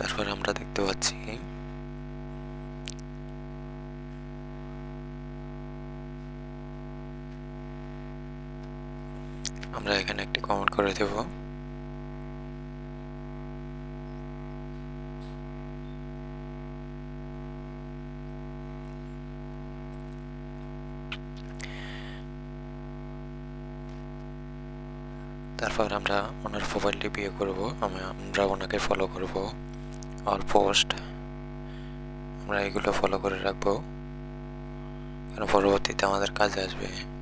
তারপর আমরা দেখতে পাচ্ছি আমরা এখানে একটি কমেন্ট করে দেব। তারপর আমরা ওনার প্রোফাইলটি বিয়ে করব। আমরা ওনাকে ফলো করব। অল পোস্ট আমরা এগুলো ফলো করে রাখব। কারণ পরবর্তীতে আমাদের কাজে আসবে।